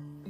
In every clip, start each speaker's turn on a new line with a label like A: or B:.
A: Thank you.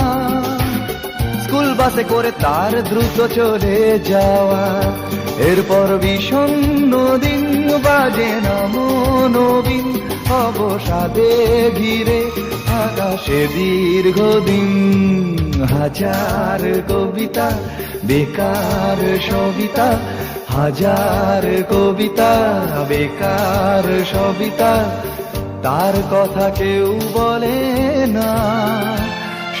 A: School বাসে করে তার দ্রুত চলে যাওয়া। এরপর বিষণ্ণ দিন বাজে নামো নবীন অবসাদে ঘিরে আকাশে দীর্ঘদিন হাজার কবিতা, বেকার সবিতা, হাজার কবিতা, বেকার সবিতা, তার কথা কেউ বলে না।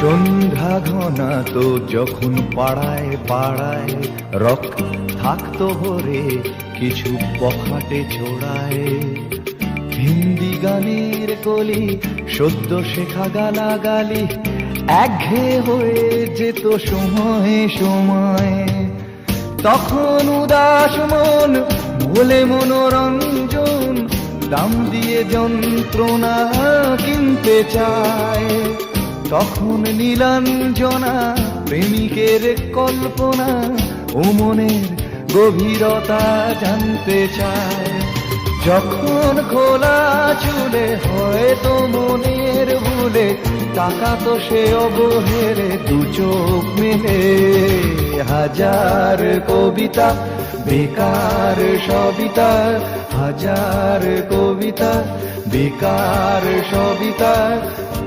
A: সন্ধ্যা ঘনা তো যখন পাড়ায় পাড়ায় রক থাকতো ভরে, কিছু পখাটে ছোড়ায়। হিন্দি গানের কলি, সদ্য শেখা গালা গালি একঘেয়ে হয়ে যেত সময়ে সময়। তখন উদাস মন ভোলে মনোরঞ্জন, দাম দিয়ে যন্ত্রণা কিনতে চায়। তখন নীলাঞ্জনা, প্রেমিকের কল্পনা ও মনের গভীরতা জানতে চায়। যখন খোলা চুলে হয়তো মনের ভুলে তো সে অবহেরে দু চোখ মেলে হাজার কবিতা, বেকার সবিতা, হাজার কবিতা, বেকার সবিতা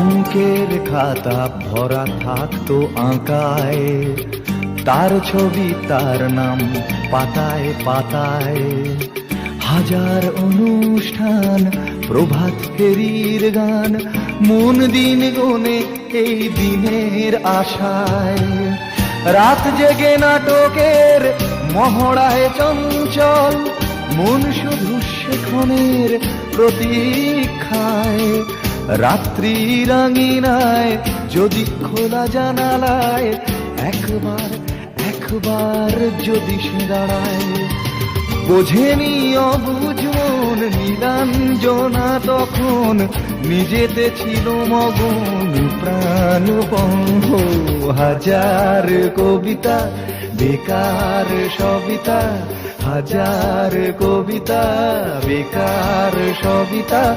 A: অঙ্কের খাতা ভরা থাকতো আঁকায়। তার ছবি, তার নাম পাতায় পাতায়। হাজার অনুষ্ঠান, প্রভাত ফেরির গান, মন দিন গনে এই দিনের আশায়। রাত জেগে নাটকের মহড়ায় চঞ্চল, মন শুধু সেখনের প্রতীক্ষায়। রাত্রি রাঙিনায় যদি খোলা জানালায় একবার একবার যদি সে দাঁড়ায়। বোঝেনি অবুঝ মন, নীলাঞ্জনা তখন নিজেতে ছিল মগন প্রাণ বন্ধ হাজার কবিতা, বেকার সবিতা, হাজার কবিতা, বেকার সবিতা